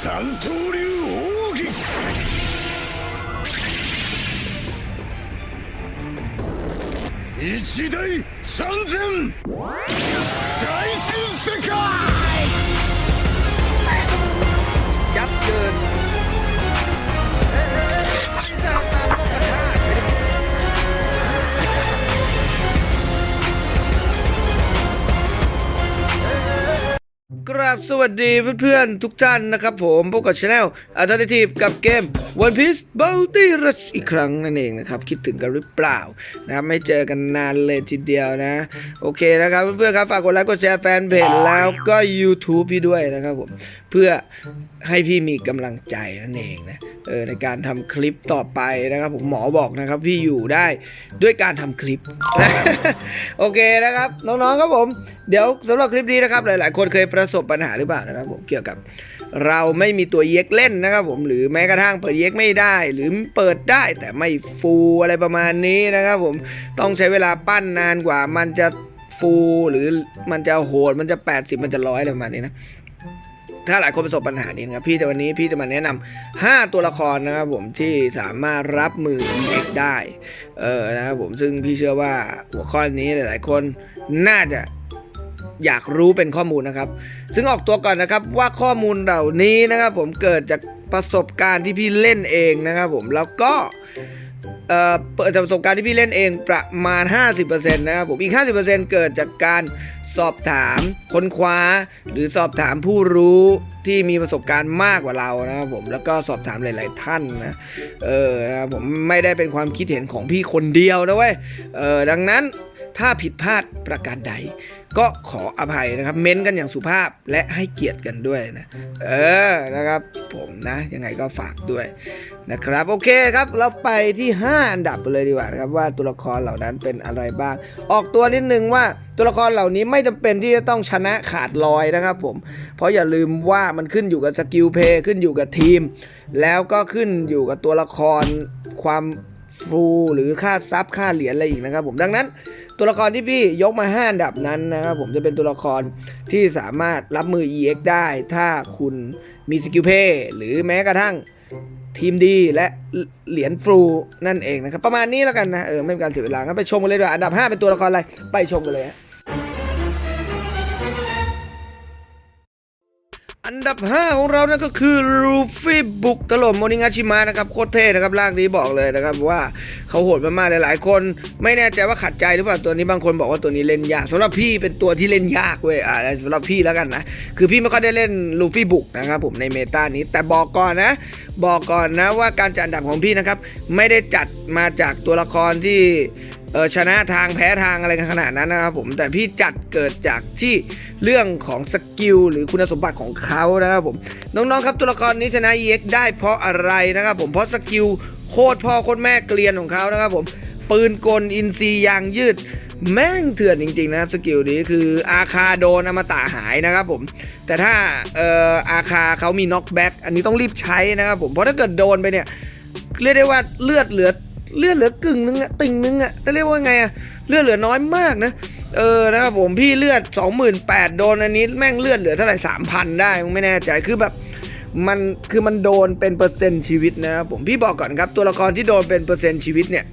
三刀流奥義一大三千。大戦 กราบสวัสดีเพื่อนๆ ทุกท่านนะครับผมพบกับช anel Alternative กับเกม One Piece Bounty Rush อีกครั้งนั่นเองนะครับ คิดถึงกันหรือเปล่านะครับไม่เจอกันนานเลยทีเดียวนะ โอเคนะครับเพื่อนๆครับ ฝากกดไลค์กดแชร์แฟนเพจแล้วก็ YouTube พี่ด้วยนะครับผมเพื่อให้พี่มีกำลังใจนั่นเองนะเออในการทำคลิปต่อไปนะครับ ผมหมอบอกนะครับ พี่อยู่ได้ด้วยการทำคลิปโอเคนะครับ น้องๆครับผม เดี๋ยวสำหรับคลิปนี้นะครับ หลาย ๆ คนเคยประสบปัญหาหรือเปล่านะครับ ผมเกี่ยวกับเราไม่มีตัวเย็กเล่นนะครับ ผมหรือแม้กระทั่งเปิดเย็กไม่ได้ หรือเปิดได้แต่ไม่ฟูอะไรประมาณนี้นะครับ ผมต้องใช้เวลาปั้นนานกว่ามันจะฟูหรือมันจะโหดมันจะ 80 มันจะร้อยอะไรประมาณนี้นะ ถ้าหลายคนประสบปัญหานี้นะครับพี่แต่วันนี้พี่จะมาแนะนำ5ตัวละครนะครับผมที่สามารถรับมือ EX ได้เออนะครับผมซึ่งพี่เชื่อว่าหัวข้อนี้หลาย ๆ คนน่าจะอยากรู้เป็นข้อมูลนะครับ ซึ่งออกตัวก่อนนะครับว่าข้อมูลเหล่านี้นะครับผมเกิดจากประสบการณ์ที่พี่เล่นเองนะครับผมแล้วก็ เอ่อเปิดจากประสบการณ์ที่พี่เล่นเองประมาณ 50%นะครับผมอีก 50%เกิดจากการสอบถามค้นคว้า หรือสอบถามผู้รู้ที่มีประสบการณ์มากกว่าเรานะครับผมแล้วก็สอบถามหลาย ๆ ท่านนะเออนะครับผมไม่ได้เป็นความคิดเห็นของพี่คนเดียวนะเว้ยเออดังนั้นถ้าผิดพลาดประการใด ก็ขออภัยนะครับ เม้นกันอย่างสุภาพและให้เกียรติกันด้วยนะ เออนะครับผมนะ ยังไงก็ฝากด้วยนะครับ โอเคครับ เราไปที่ 5 อันดับเลยดีกว่านะครับ ว่าตัวละครเหล่านั้นเป็นอะไรบ้าง ออกตัวนิดนึงว่าตัวละครเหล่านี้ไม่จำเป็นที่จะต้องชนะขาดลอยนะครับผม เพราะอย่าลืมว่ามันขึ้นอยู่กับสกิลเพย์ขึ้นอยู่กับทีม แล้วก็ขึ้นอยู่กับตัวละครความ ฟูหรือค่าซับค่าเหรียญอะไรอีกนะครับผมดังนั้นตัวละครที่พี่ยกมา5อันดับนั้นนะครับผมจะเป็นตัวละครที่สามารถรับมือ EX ได้ ถ้าคุณมีสกิลเพย์หรือแม้กระทั่งทีมดีและเหรียญฟลูนั่นเองนะครับ ประมาณนี้แล้วกันนะ เออ ไม่เป็นการเสียเวลางั้นไปชมกันเลยดีกว่าอันดับ 5 เป็นตัวละครอะไร ไปชมกันเลยฮะ อันดับ 5 ของเรานั่นก็คือลูฟี่บุกถล่มโมนิงาชิมะนะครับโคตรเท่นะครับร่างนี้บอกเลยนะครับว่าเขาโหดมากๆหลายๆคน ไม่แน่ใจว่าขัดใจหรือเปล่าตัวนี้บางคนบอกว่าตัวนี้เล่นยากสำหรับพี่เป็นตัวที่เล่นยากเว้ยอ่าสำหรับพี่แล้วกันนะ คือพี่ไม่ค่อยได้เล่นลูฟี่บุกนะครับผมในเมตานี้ แต่บอกก่อนนะ บอกก่อนนะว่าการจัดอันดับของพี่นะครับไม่ได้จัดมาจากตัวละครที่ชนะทางแพ้ทางอะไรกันขนาดนั้นนะครับผมแต่พี่จัดเกิดจากที่ เรื่องของสกิลหรือคุณสมบัติของเขานะครับผมน้องๆครับตัวละครนี้ชนะ EX ได้เพราะอะไรนะครับผมเพราะสกิลโคตรพ่อโคตรแม่เกลียนของเขานะครับผมปืนกลอินซียางยืด แม่งเถื่อนจริงๆนะครับสกิลนี้คืออาคาโดนอมตะหายนะครับผมแต่ถ้าเอ่ออาคาเขามีน็อกแบ็กอันนี้ต้องรีบใช้นะครับผมเพราะถ้าเกิดโดนไปเนี่ยเรียกได้ว่าเลือดเหลือเลือดเหลือกึ่งนึงอะติ่งนึงอะจะเรียกว่าไงอะเลือดเหลือน้อยมากนะ เออนะครับผมพี่เลือด 28,000โดนอันนี้แม่งเลือดเหลือเท่าไหร่3,000 ได้ไม่แน่ใจคือแบบมันคือมันโดนเป็นเปอร์เซ็นต์ชีวิตนะครับผมพี่บอกก่อนครับตัวละครที่โดนเป็นเปอร์เซ็นต์ชีวิตเนี่ย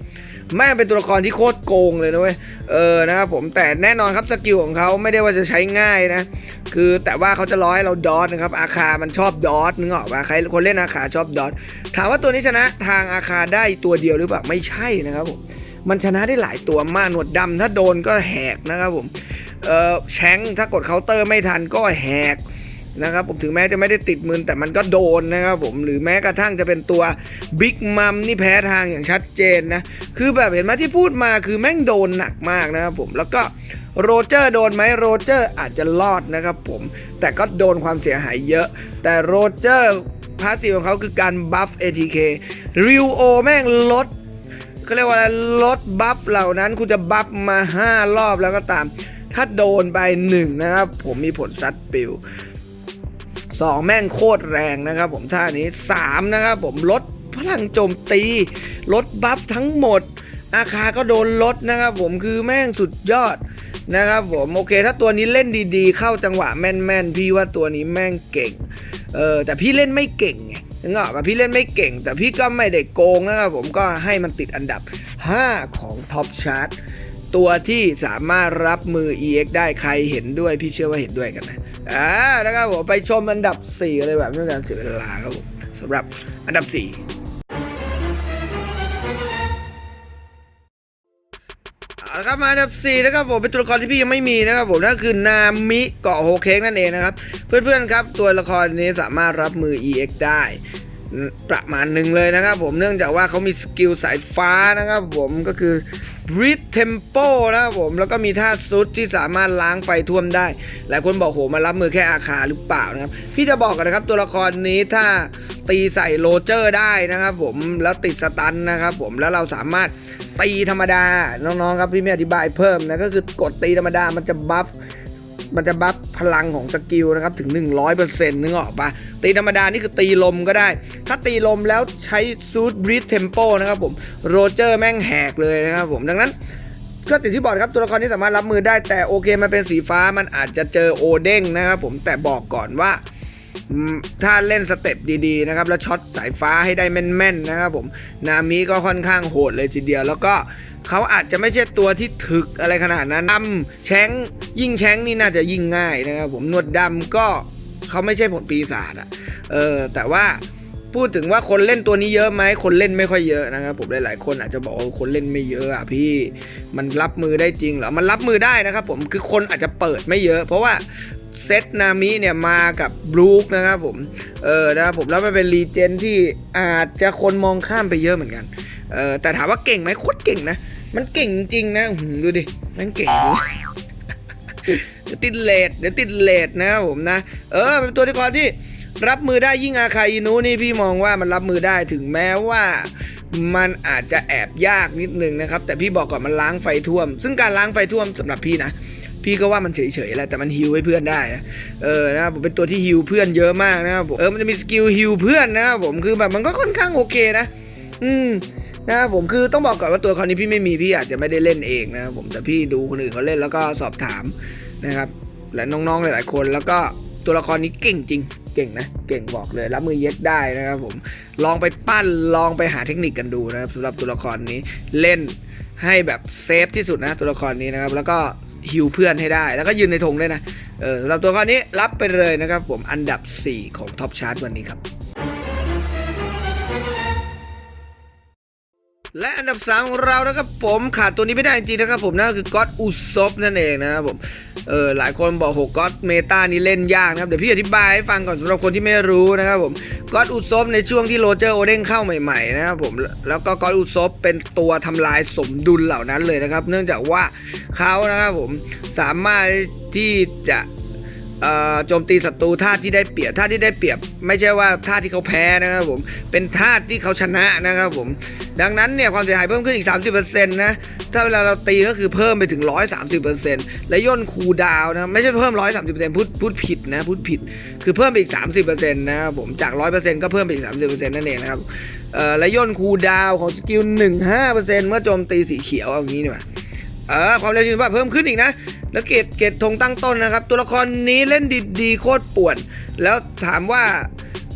แม่เป็นตัวละครที่โคตรโกงเลยนะเว้ย เออ นะครับผม แต่แน่นอนครับสกิลของเขาไม่ได้ว่าจะใช้ง่ายนะ คือแต่ว่าเขาจะร้อยเราดอทนะครับ อาคา มันชอบดอทนึกออกปะใครคนเล่นอาคาชอบดอทถามว่าตัวนี้ชนะทางอาคาได้ตัวเดียวหรือเปล่า ไม่ใช่นะครับผม มันชนะได้หลายตัวมากหนวดดำถ้าโดนก็แหกนะครับผมเออแชงถ้ากดเคาน์เตอร์ไม่ทันก็แหกนะครับผมถึงแม้จะไม่ได้ติดมือแต่มันก็โดนนะครับผมหรือแม้กระทั่งจะเป็นตัวบิ๊กมัมนี่แพ้ทางอย่างชัดเจนนะ คือแบบเห็นไหมที่พูดมาคือแม่งโดนหนักมากนะครับผมแล้วก็โรเจอร์โดนไหมโรเจอร์อาจจะรอดนะครับผมแต่ก็โดนความเสียหายเยอะ แต่โรเจอร์พาสซีฟของเขาคือการบัฟ ATK ริวโอแม่งลด เขาเรียกว่าอะไรลดบัฟเหล่านั้นคุณจะบัฟมา 5 รอบแล้วก็ตาม ถ้าโดนไป 1 นะครับ ผมมีผลซัดปิว2 แม่งโคตรแรงนะครับผมท่านี้ 3 นะครับผมลดพลังโจมตี ลดบัฟทั้งหมด อาคาก็โดนลดนะครับผมคือแม่งสุดยอดนะครับผมโอเค ถ้าตัวนี้เล่นดีๆ เข้าจังหวะแม่นๆ พี่ว่าตัวนี้แม่งเก่ง เออแต่พี่เล่นไม่เก่งไงนึกออกปะพี่เล่นไม่เก่ง แต่พี่ก็ไม่ได้โกงนะครับผมก็ให้มันติดอันดับ 5 ของท็อปชาร์ตตัวที่สามารถรับมือ EX ได้ใครเห็นด้วย พี่เชื่อว่าเห็นด้วยกันนะอ่านะครับผมไปชมอันดับ 4 เลยแบบไม่ต้องการเสียเวลาครับผมสำหรับอันดับ 4 ครับมาอันดับ4นะครับผมเป็นตัวละครที่พี่ยังไม่มีนะครับผมนั่นคือนามิเกาะโฮเค้กนั่นเองนะครับ เพื่อนๆครับตัวละครนี้สามารถรับมือ EX ได้ประมาณหนึ่งเลยนะครับผมเนื่องจากว่าเขามีสกิลสายฟ้านะครับผมก็คือ Breathe Tempo นะครับผมแล้วก็มีท่าซุดที่สามารถล้างไฟท่วมได้ หลายคนบอกโหมารับมือแค่อาคาหรือเปล่านะครับ พี่จะบอกกันนะครับตัวละครนี้ถ้าตีใส่โรเจอร์ได้นะครับผมแล้วติดสตันนะครับผมแล้วเราสามารถ ตีธรรมดา น้องๆครับพี่ไม่อธิบายเพิ่มนะก็คือกดตีธรรมดามันจะบัฟมันจะบัฟพลังของสกิลนะครับถึง 100%นึกออกปะตีธรรมดานี่คือตีลมก็ได้ ถ้าตีลมแล้วใช้ซูดบรีทเทมโปนะครับผมโรเจอร์แม่งแหกเลยนะครับผมดังนั้นก็อย่างที่บอกครับตัวละครที่สามารถรับมือได้แต่โอเคมันเป็นสีฟ้ามันอาจจะเจอโอเด้งนะครับผมแต่บอกก่อนว่า ถ้าเล่นสเต็ปดีๆนะครับแล้วช็อตสายฟ้าให้ได้แม่นๆนะครับผมนามิก็ค่อนข้างโหดเลยทีเดียว แล้วก็เขาอาจจะไม่ใช่ตัวที่ถึกอะไรขนาดนั้นดำแชงยิ่งแชงนี่น่าจะยิ่งง่ายนะครับผมนวดดำก็เขาไม่ใช่ผลปีศาจอะเออแต่ว่าพูดถึงว่าคนเล่นตัวนี้เยอะไหมคนเล่นไม่ค่อยเยอะนะครับผมหลายๆ คนอาจจะบอกว่าคนเล่นไม่เยอะอะพี่มันรับมือได้จริงเหรอมันรับมือได้นะครับผมคือคนอาจจะเปิดไม่เยอะ เพราะว่า เซตนามิเนี่ยมากับบลูคนะครับผม เออนะครับผมแล้วมันเป็นรีเจนที่อาจจะคนมองข้ามไปเยอะเหมือนกัน เออแต่ถามว่าเก่งไหมโคตรเก่งนะ มันเก่งจริงนะดูดิมันเก่งจริงติดเลดเดี๋ยวติดเลดนะครับผมนะ เออเป็นตัวที่กรที่รับมือได้ยิ่งอาคาอินุนี่พี่มองว่ามันรับมือได้ถึงแม้ว่ามันอาจจะแอบยากนิดนึงนะครับ แต่พี่บอกก่อนมันล้างไฟท่วม ซึ่งการล้างไฟท่วมสำหรับพี่นะ พี่ก็ว่ามันเฉยๆแหละแต่มันฮิวให้เพื่อนได้เออนะผมเป็นตัวที่ฮิวเพื่อนเยอะมากนะครับผมเออมันจะมีสกิลฮิวเพื่อนนะครับผมคือแบบมันก็ค่อนข้างโอเคนะ อืมนะครับผมคือต้องบอกก่อนว่าตัวละครนี้พี่ไม่มีพี่อาจจะไม่ได้เล่นเองนะครับผมแต่พี่ดูคนอื่นเขาเล่นแล้วก็สอบถามนะครับและน้องๆหลายๆคนแล้วก็ตัวละครนี้เก่งจริงเก่งนะเก่งบอกเลยรับมือเย็ดได้นะครับผมลองไปปั้นลองไปหาเทคนิคกันดูนะครับสำหรับตัวละครนี้เล่นให้แบบเซฟที่สุดนะตัวละครนี้นะครับแล้วก็ ฮิวเพื่อนให้ได้ แล้วก็ยืนในธงด้วยนะเออสำหรับตัวละครนี้รับไปเลยนะครับผมอันดับ 4 ของท็อปชาร์ตวันนี้ครับ และอันดับ 3 ของเรานะครับผมขาดตัวนี้ไม่ได้จริงนะครับผมนั่นก็คือก็อดอุซบนั่นเองนะครับผมเออหลายคนบอกโหก็อดเมตานี้เล่นยากนะครับเดี๋ยวพี่อธิบายให้ฟังก่อนสำหรับคนที่ไม่รู้นะครับผมก็อดอุซบในช่วงที่โรเจอร์โอเด้งเข้าใหม่ๆนะครับผมแล้วก็ก็อดอุซบเป็นตัวทำลายสมดุลเหล่านั้นเลยนะครับ เนื่องจากว่าเขานะครับผมสามารถที่จะ โจมตีศัตรูท่าที่ได้เปรียบท่าที่ได้เปรียบ ไม่ใช่ว่าท่าที่เขาแพ้นะครับผมเป็นท่าที่เขาชนะนะครับผมดังนั้นเนี่ยความเสียหายเพิ่มขึ้นอีก 30%นะถ้าเวลาเราตีก็คือเพิ่มไปถึง 130%และย่นคูดาวนะไม่ใช่เพิ่ม 130%พูดพูดผิดนะพูดผิด คือเพิ่มไปอีก 30%นะครับผมจาก 100%ก็เพิ่มไปอีก 30%นั่นเองนะครับเอ่อและย่นคูดาวของสกิล 15%เมื่อโจมตีสีเขียวเอางี้ดีกว่า เออความเร็วชีวิตเพิ่มขึ้นอีกนะ แล้วเกรดเกรดธงตั้งต้นนะครับ ตัวละครนี้เล่นดีดีโคตรป่วน แล้วถามว่า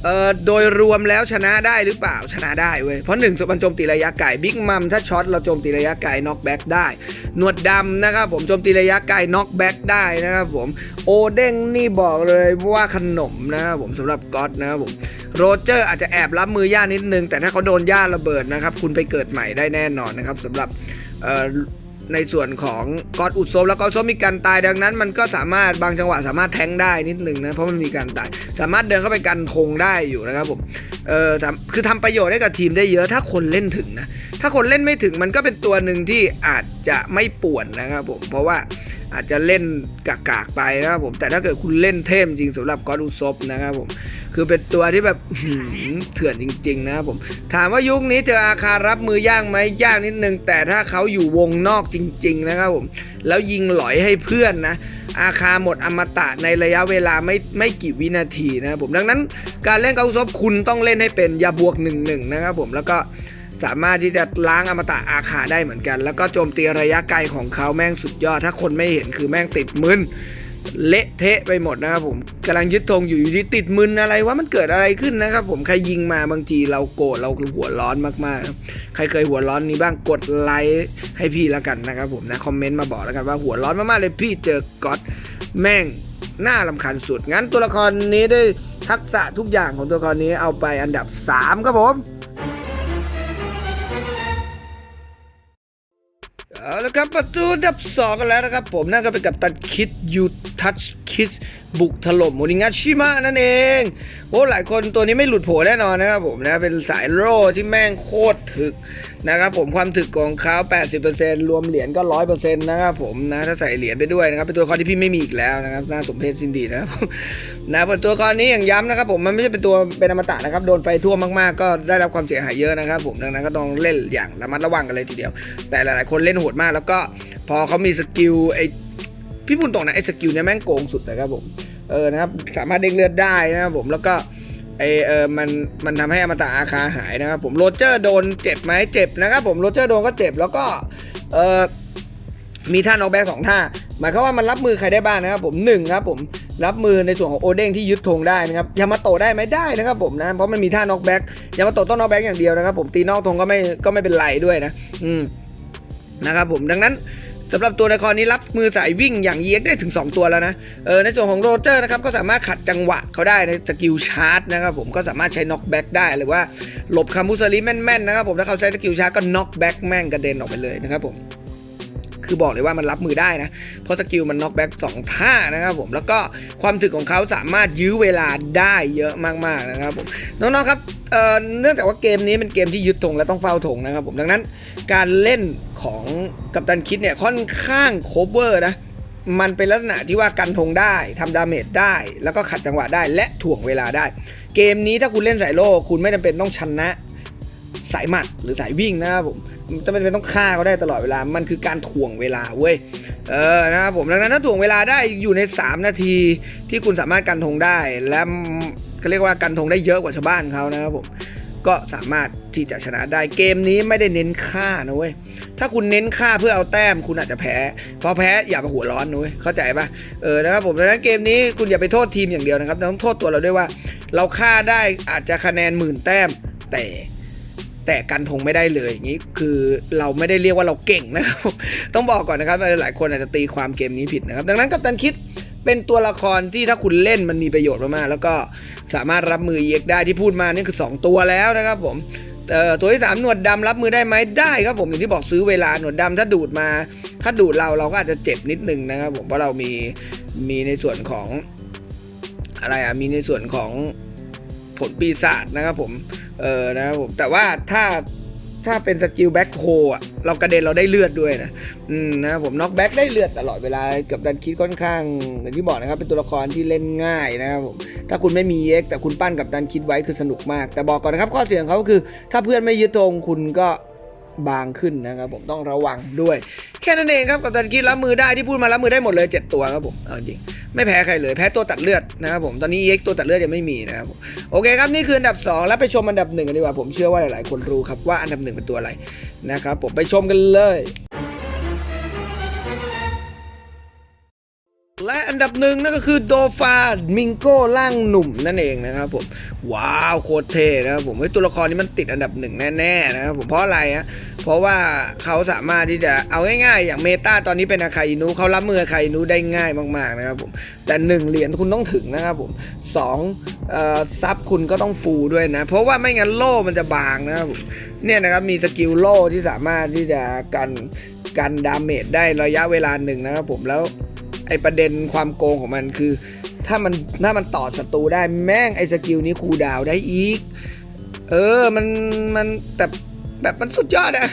เอ่อโดยรวมแล้วชนะได้หรือเปล่าชนะได้เว้ย เพราะหนึ่งมันโจมตีระยะไกลบิ๊กมัมถ้าช็อตเราโจมตีระยะไกลน็อกแบ็กได้ หนวดดำนะครับผมโจมตีระยะไกลน็อกแบ็กได้นะครับผมโอเด้งนี่บอกเลยว่าขนมนะครับผมสำหรับก๊อตนะครับผมโรเจอร์อาจจะแอบรับมือย่านิดนึง แต่ถ้าเขาโดนย่าระเบิดนะครับ คุณไปเกิดใหม่ได้แน่นอนนะครับสำหรับเอ่อ ในส่วนของกอดอุดโซมแล้วก็อุดโซมมีการตายดังนั้น มันก็สามารถบางจังหวะสามารถแทงได้นิดหนึ่งนะเพราะมันมีการตาย สามารถเดินเข้าไปกันธงได้อยู่นะครับผมเออทำคือทำประโยชน์ให้กับทีมได้เยอะถ้าคนเล่นถึงนะถ้าคนเล่นไม่ถึงมันก็เป็นตัวหนึ่งที่อาจจะไม่ป่วนนะครับผมเพราะว่า อาจจะเล่นกากๆไปนะครับผมแต่ถ้าเกิดคุณเล่นเทมจริงสำหรับกอดอุซบนะครับผมคือเป็นตัวที่แบบเถื่อนจริง ๆ นะครับผม ถามว่ายุคนี้เจออาคารรับมือยากไหมยากนิดนึง แต่ถ้าเขาอยู่วงนอกจริง ๆ นะครับผม แล้วยิงหลอยให้เพื่อนนะอาคาหมดอมตะในระยะเวลาไม่ไม่กี่วินาทีนะครับผมดังนั้นการเล่นเกาซบคุณต้องเล่นให้เป็นอย่าบวกหนึ่งหนึ่งนะครับผมแล้วก็ สามารถที่จะล้างอมตะอาคาได้เหมือนกัน แล้วก็โจมตีระยะไกลของเขาแม่งสุดยอด ถ้าคนไม่เห็นคือแม่งติดมึนเละเทะไปหมดนะครับผมกำลังยึดธงอยู่อยู่ที่ติดมึนอะไรว่ามันเกิดอะไรขึ้นนะครับผมใครยิงมาบางทีเราโกรธเราหัวร้อนมากๆ ใครเคยหัวร้อนนี้บ้างกดไลค์ให้พี่แล้วกันนะครับผมนะคอมเมนต์มาบอกแล้วกันว่าหัวร้อนมากๆเลยพี่เจอก๊อตแม่งน่าลำคาญสุด งั้นตัวละครนี้ด้วยทักษะทุกอย่างของตัวละครนี้เอาไปอันดับ 3 ครับผม เอาละครับประตูดับสองกันแล้วนะครับ ผมนั่นก็เป็นกับตันคิดยูทัชคิสบุกถล่มโมนิงาชิมะนั่นเองโอ้หลายคนตัวนี้ไม่หลุดโผแน่นอนนะครับผมนะเป็นสายโร่ที่แม่งโคตรถึกนะครับผมความถึกของเขา80%รวมเหรียญก็ 100%นะครับผมนะถ้าใส่เหรียญไปด้วยนะครับเป็นตัวครที่พี่ไม่มีอีกแล้วนะครับน่าสมเพชสิ้นดีนะครับ นะเป็นตัวละครนี้อย่างย้ำนะครับผมมันไม่ใช่เป็นตัวเป็นอมตะนะครับโดนไฟท่วมมากๆก็ได้รับความเสียหายเยอะนะครับผมดังนั้นก็ต้องเล่นอย่างระมัดระวังกันเลยทีเดียว แต่หลายๆ คนเล่นโหดมาก แล้วก็พอเขามีสกิลไอพี่พูดตรงนะไอสกิลเนี่ยแม่งโกงสุดนะครับผมเออนะครับสามารถเด้งเลือดได้นะครับผมแล้วก็ไอเออมันมันทำให้อมตะอาคาหายนะครับผมโรเจอร์โดนเจ็บไหมเจ็บนะครับผมโรเจอร์โดนก็เจ็บแล้วก็เออมีท่านออกแบกสองท่าหมายความว่ามันรับมือใครได้บ้างนะครับผมหนึ่งครับผม รับมือในส่วนของโอเด้งที่ยึดธงได้นะครับยามาโตได้ไหมได้นะครับผมนะเพราะมันมีท่านอกแบ็กยามาโตต้องนอกแบ็กอย่างเดียวนะครับผมตีนอกธงก็ไม่ก็ไม่เป็นไรด้วยนะอืมนะครับผมดังนั้นสำหรับตัวละครนี้รับมือสายวิ่งอย่างเยียกได้ถึง 2 ตัวแล้วนะ เออในส่วนของโรเจอร์นะครับก็สามารถขัดจังหวะเขาได้ในสกิลชาร์จนะครับผมก็สามารถใช้น็อกแบ็กได้หรือว่าหลบคามุสลิแม่นๆนะครับผมถ้าเขาใช้สกิลชาร์จก็น็อกแบ็กแม่งกระเด็นออกไปเลยนะครับผม คือบอกเลยว่ามันรับมือได้นะ เพราะสกิลมันน็อกแบ็กสองท่านะครับผม แล้วก็ความถึกของเขาสามารถยื้อเวลาได้เยอะมากๆนะครับผม น้องๆครับเนื่องจากว่าเกมนี้เป็นเกมที่ยึดธงและต้องเฝ้าธงนะครับผม ดังนั้นการเล่นของกัปตันคิดเนี่ยค่อนข้างโคเวอร์นะมันเป็นลักษณะที่ว่ากันธงได้ทำดาเมจได้ แล้วก็ขัดจังหวะได้และถ่วงเวลาได้ เกมนี้ถ้าคุณเล่นสายโล่คุณไม่จำเป็นต้องชนะสายหมัดหรือสายวิ่งนะครับผม จะไม่เป็นต้องฆ่าเขาได้ตลอดเวลา มันคือการถ่วงเวลาเว้ย เออ นะครับผม ดังนั้นถ้าถ่วงเวลาได้อยู่ใน 3 นาทีที่คุณสามารถกันธงได้ และเขาเรียกว่ากันธงได้เยอะกว่าชาวบ้านเขานะครับผม ก็สามารถที่จะชนะได้ เกมนี้ไม่ได้เน้นฆ่านะเว้ย ถ้าคุณเน้นฆ่าเพื่อเอาแต้มคุณอาจจะแพ้ พอแพ้อย่าไปหัวร้อนนุ้ย เข้าใจปะเออ นะครับผม ดังนั้นเกมนี้คุณอย่าไปโทษทีมอย่างเดียวนะครับต้องโทษตัวเราด้วยว่า เราฆ่าได้อาจจะคะแนนหมื่นแต้มแต่ แต่กันธงไม่ได้เลยอย่างนี้คือเราไม่ได้เรียกว่าเราเก่งนะครับต้องบอกก่อนนะครับหลายคนอาจจะตีความเกมนี้ผิดนะครับ ดังนั้นกัปตันคิดเป็นตัวละครที่ถ้าคุณเล่นมันมีประโยชน์มากๆแล้วก็สามารถรับมือเอ็กได้ที่พูดมานี่คือ 2 ตัวแล้วนะครับผมตัวที่สามหนวดดำรับมือได้ไหมได้ครับผมอย่างที่บอกซื้อเวลาหนวดดำถ้าดูดมา ถ้าดูดเราเราก็อาจจะเจ็บนิดนึงนะครับผมเพราะเรามีมีในส่วนของอะไรอะมีในส่วนของผลปีศาจนะครับผม เออนะครับผมแต่ว่าถ้าถ้าเป็นสกิลแบ็คโฮอะเรากระเด็นเราได้เลือดด้วยนะอืมนะผมน็อกแบ็คได้เลือดตลอดเวลากับดันคิดค่อนข้างอย่างที่บอกนะครับเป็นตัวละครที่เล่นง่ายนะครับผมถ้าคุณไม่มีเอ็กแต่คุณปั้นกับดันคิดไว้คือสนุกมาก แต่บอกก่อนนะครับข้อเสียของเขาคือ ถ้าเพื่อนไม่ยึดธงคุณก็บางขึ้นนะครับผมต้องระวังด้วย แค่นั้นเองครับกับดันคิดรับมือได้ที่พูดมารับมือได้หมดเลย 7 ตัวครับผมเอาจริง ไม่แพ้ใครเลยแพ้ตัวตัดเลือดนะครับผมตอนนี้เอ็กตัวตัดเลือดยังไม่มีนะครับโอเคครับนี่คืออันดับ 2 แล้วไปชมอันดับหนึ่งกันดีกว่าผมเชื่อว่าหลายๆ คนรู้ครับว่าอันดับหนึ่งเป็นตัวอะไรนะครับผมไปชมกันเลยและอันดับหนึ่งนั่นก็คือโดฟามิงโก้ร่างหนุ่มนั่นเองนะครับผมว้าวโคตรเท่นะครับผมเฮ้ยตัวละครนี้มันติดอันดับหนึ่งแน่ๆนะครับผมเพราะอะไรฮะ ราะว่าเขาสามารถที่จะเอาง่ายๆ อย่างเมตาตอนนี้เป็นอาคาอินุเขารับมืออาคาอินุได้ง่ายมากๆนะครับผมแต่หนึ่งเหรียญคุณต้องถึงนะครับผมสองซับคุณก็ต้องฟูด้วยนะ เพราะว่าไม่งั้นโล่มันจะบางนะครับผมเนี่ยนะครับมีสกิลโล่ที่สามารถที่จะกันกันดาเมจได้ระยะเวลาหนึ่งนะครับผมแล้วไอประเด็นความโกงของมันคือ ถ้ามันถ้ามันต่อศัตรูได้แม่งไอสกิลนี้คูดาวได้อีก เออมันมันแต่ แบบมันสุดยอดอะ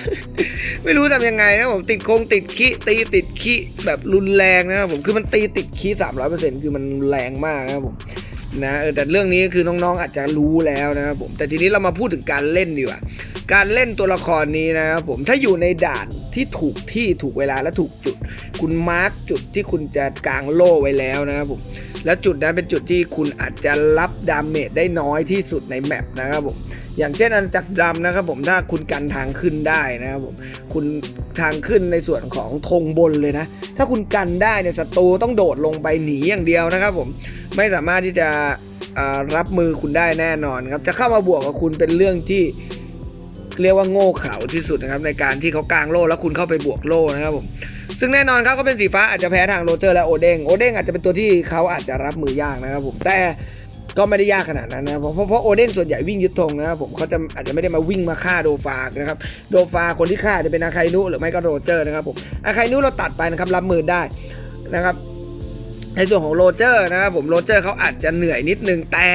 ไม่รู้ทำยังไงนะผมติดโคงติดขี้ตีติดขี้แบบรุนแรงนะครับผมคือมันตีติดขี้สามร้อยเปอร์เซ็นต์คือมันแรงมากนะครับผมนะเออแต่เรื่องนี้คือน้องๆอาจจะรู้แล้วนะครับผมแต่ทีนี้เรามาพูดถึงการเล่นดีกว่าการเล่นตัวละครนี้นะครับผมถ้าอยู่ในด่านที่ถูกที่ถูกเวลาและถูกจุด คุณมาร์กจุดที่คุณจะกางโล่ไว้แล้วนะครับผมแล้วจุดนั้นเป็นจุดที่คุณอาจจะรับดาเมจได้น้อยที่สุดในแมปนะครับผม อย่างเช่นอาณาจักรดำนะครับผมถ้าคุณกันทางขึ้นได้นะครับผมคุณทางขึ้นในส่วนของธงบนเลยนะ ถ้าคุณกันได้เนี่ยศัตรูต้องโดดลงไปหนีอย่างเดียวนะครับผมไม่สามารถที่จะรับมือคุณได้แน่นอนครับจะเข้ามาบวกกับคุณเป็นเรื่องที่เรียกว่าโง่เขลาที่สุดนะครับในการที่เขากางโล่แล้วคุณเข้าไปบวกโล่นะครับผมซึ่งแน่นอนครับก็เป็นสีฟ้าอาจจะแพ้ทางโรเจอร์และโอเด้งโอเด้งอาจจะเป็นตัวที่เขาอาจจะรับมือยากนะครับผมแต่ ก็ไม่ได้ยากขนาดนั้นนะเพราะเพราะโอเด้งส่วนใหญ่วิ่งยึดธงนะครับผมเขาจะอาจจะไม่ได้มาวิ่งมาฆ่าโดฟานะครับโดฟาคนที่ฆ่าจะเป็นอาคานุหรือไม่ก็โรเจอร์นะครับผมอาคานุเราตัดไปนะครับรับมือได้นะครับในส่วนของโรเจอร์นะครับผมโรเจอร์เขาอาจจะเหนื่อยนิดนึงแต่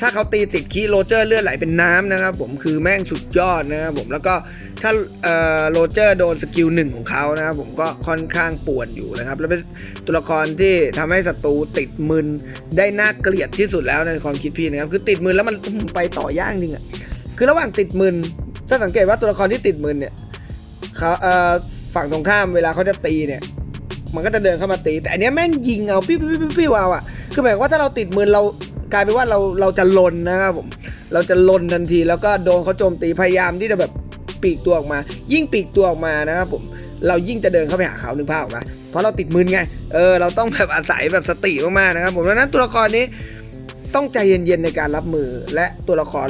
ถ้าเขาตีติดคีโรเจอร์เลือดไหลเป็นน้ำนะครับผมคือแม่งสุดยอดนะครับผมแล้วก็ถ้าโรเจอร์โดนสกิลหนึ่งของเขานะครับผมก็ค่อนข้างปวดอยู่นะครับ แล้วเป็นตัวละครที่ทำให้ศัตรูติดมึนได้น่าเกลียดที่สุดแล้วในความคิดพี่นะครับคือติดมึนแล้วมันไปต่อย่ากจริงอะคือระหว่างติดมึนถ้าสังเกตว่าตัวละครที่ติดมึนเนี่ยเขาเฝั่งตรงข้ามเวลาเขาจะตีเนี่ยมันก็จะเดินเข้ามาตี แต่อันนี้แม่งยิงเอาปิ้วปิ้วปิ้วปิ้วเอาอะคือหมายว่าถ้าเราติดมือเรา กลายเป็นว่าเราเราจะลนนะครับผมเราจะลนทันที แล้วก็โดนเขาโจมตีพยายามที่จะแบบปีกตัวออกมา ยิ่งปีกตัวออกมานะครับผมเรายิ่งจะเดินเข้าไปหาเขาหนึกภาพออกมาเพราะเราติดมือไงเออเราต้องแบบอาศัยแบบสติมากๆนะครับผมดังนั้นตัวละครนี้ต้องใจเย็นๆในการรับมือและตัวละคร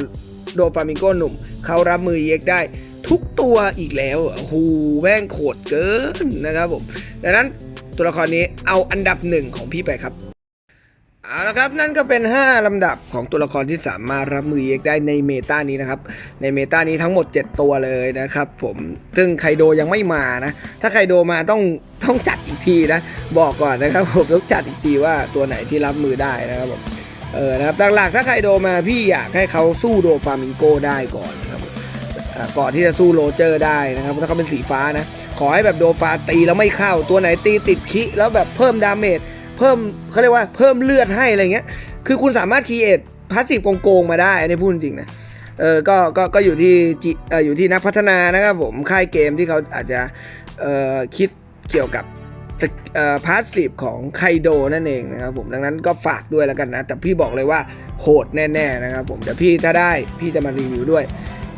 โดฟามิงโกหนุ่ม เขารับมือเอ็กได้ทุกตัวอีกแล้วโอ้โหแม่งโคตรเกินนะครับผมดังนั้นตัวละครนี้เอาอันดับหนึ่งของพี่ไปครับ เอาละครับนั่นก็เป็น 5 ลำดับของตัวละครที่สามารถรับมือเอกได้ในเมตานี้นะครับ ในเมตานี้ทั้งหมด 7 ตัวเลยนะครับผมซึ่งไคโดยังไม่มานะ ถ้าไคโดมาต้องต้องจัดอีกทีนะ บอกก่อนนะครับผมต้องจัดอีกทีว่าตัวไหนที่รับมือได้นะครับผมเออนะครับหลักๆถ้าไคโดมาพี่อยากให้เขาสู้โดฟามิงโกได้ก่อนนะครับก่อนที่จะสู้โรเจอร์ได้นะครับถ้าเขาเป็นสีฟ้านะ ขอให้แบบโดฟาตีแล้วไม่เข้าตัวไหนตีติดคิแล้วแบบเพิ่มดาเมจ เพิ่มเขาเรียกว่าเพิ่มเลือดให้อะไรเงี้ย คือคุณสามารถคีเอทพาสซีฟโกงๆมาได้อันนี้พูดจริงนะเออก็ก็ก็อยู่ที่จิเอ่ออยู่ที่นักพัฒนานะครับผมค่ายเกมที่เขาอาจจะเอ่อคิดเกี่ยวกับเอ่อพาสซีฟของไคโดนั่นเองนะครับผมดังนั้นก็ฝากด้วยแล้วกันนะ แต่พี่บอกเลยว่าโหดแน่ๆนะครับผมเดี๋ยวพี่ถ้าได้พี่จะมารีวิวด้วย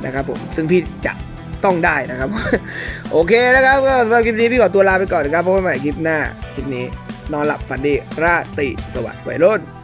นะครับผมซึ่งพี่จะต้องได้นะครับ โอเคนะครับก็สำหรับคลิปนี้พี่ขอตัวลาไปก่อนนะครับพบกันใหม่คลิปหน้าคลิปนี้ นอนหลับฝันดีราตรีสวัสดิ์วัยรุ่น